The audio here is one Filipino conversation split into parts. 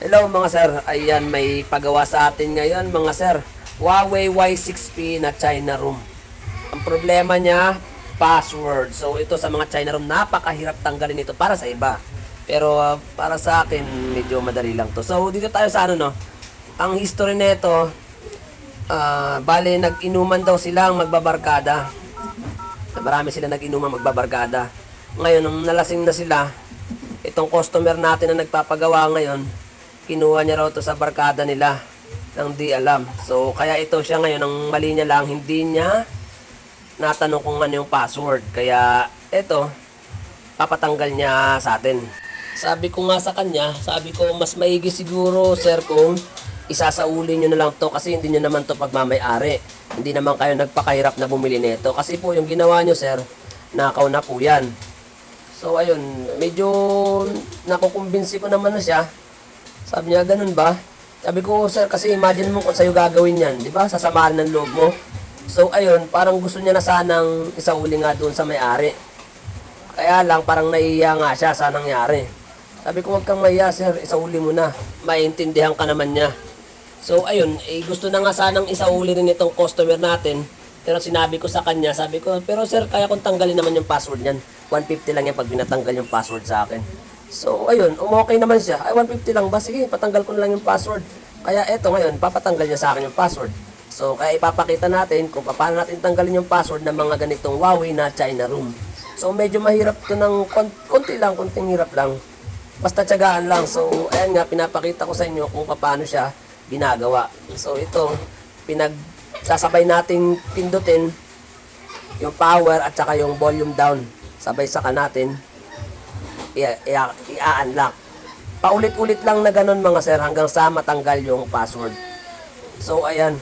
Hello mga sir, ayan may pagawa sa atin ngayon mga sir. Huawei Y6P na China room. Ang problema niya, password. So ito sa mga China room, napakahirap tanggalin ito para sa iba. Pero ah, para sa akin, medyo madali lang to. So dito tayo sa ano no, ang history nito, ah bale nag-inuman daw silang magbabarkada. Marami sila nag-inuman magbabarkada. Ngayon, nung nalasing na sila, itong customer natin na nagpapagawa ngayon, kinuha niya raw to sa barkada nila nang di alam. So, kaya ito siya ngayon, ang mali niya lang, hindi niya natanong kung ano yung password. Kaya, ito, papatanggal niya sa atin. Sabi ko nga sa kanya, sabi ko, mas maigi siguro, sir, kung isasauli nyo na lang to kasi hindi nyo naman to pagmamayari. Hindi naman kayo nagpakahirap na bumili nito. Kasi po, yung ginawa nyo, sir, nakaw na po yan. So, ayun, medyo nakukumbinsi ko naman na siya. Sabi niya, ganun ba? Sabi ko, sir, kasi imagine mo kung sa'yo gagawin yan, di ba? Sasamahan ng loob mo. So, ayun, parang gusto niya na sanang isauli nga doon sa may-ari. Kaya lang, parang naiiya nga siya sa nangyari. Sabi ko, huwag kang maiya, sir, isauli mo na. Maintindihan ka naman niya. So, ayun, eh, gusto na nga sanang isauli rin itong customer natin. Pero sinabi ko sa kanya, sabi ko, pero sir, kaya kong tanggalin naman yung password niyan. 150 lang yan pag binatanggal yung password sa akin. So, ayun, umokay naman siya. Ay, 150 lang ba? Sige, patanggal ko na lang yung password. Kaya eto ngayon, papatanggal niya sa akin yung password. So, kaya ipapakita natin kung paano natin tanggalin yung password ng mga ganitong Huawei na China room. So, medyo mahirap to ng kon- konti lang, konting hirap lang. Basta tiyagaan lang. So, ayan nga, pinapakita ko sa inyo kung paano siya ginagawa. So, ito, pinag sasabay nating pindutin yung power at saka yung volume down. Sabay saka natin i-unlock. Paulit-ulit lang na ganun mga sir hanggang sa matanggal yung password. So, ayan.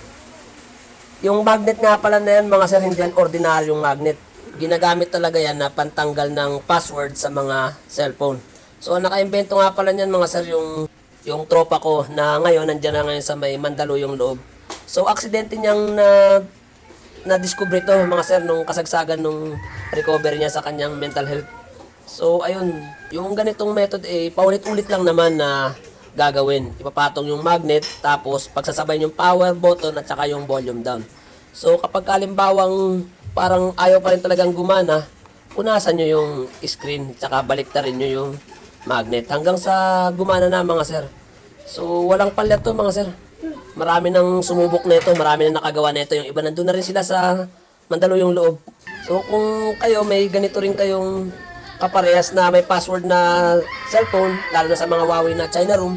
Yung magnet nga pala na yan, mga sir, hindi yan ordinaryong magnet. Ginagamit talaga yan na pantanggal ng password sa mga cellphone. So, nakaimbento nga pala niyan, mga sir, yung, yung tropa ko na ngayon, nandyan na ngayon sa may Mandaluyong loob. So, aksidente niyang na na-discover ito, mga sir, nung kasagsagan nung recovery niya sa kanyang mental health. So, ayun, yung ganitong method, eh, paulit-ulit lang naman na gagawin. Ipapatong yung magnet, tapos pagsasabay yung power button at saka yung volume down. So, kapag kalimbawang parang ayaw pa rin talagang gumana, punasan nyo yung screen, tsaka baliktarin nyo yung magnet hanggang sa gumana na mga sir. So, walang palyat to mga sir. Marami nang sumubok nito, marami nang nakagawa nito. Yung iba nandun na rin sila sa Mandaluyong loob. So, kung kayo may ganito rin kayong kaparehas na may password na cellphone, lalo na sa mga Huawei na China room.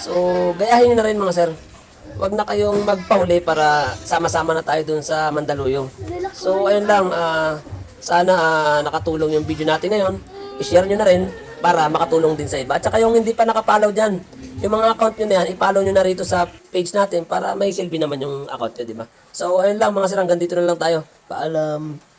So, gayahin nyo na rin mga sir. Huwag na kayong magpahuli para sama-sama na tayo dun sa Mandaluyong. So, ayun lang. ah, sana ah, nakatulong yung video natin ngayon. I-share nyo na rin para makatulong din sa iba. At saka yung hindi pa nakapollow dyan, yung mga account nyo na yan, i-follow nyo na rito sa page natin para may silbi naman yung account nyo, di ba? So, ayun lang mga sir, hanggang dito na lang tayo. Paalam.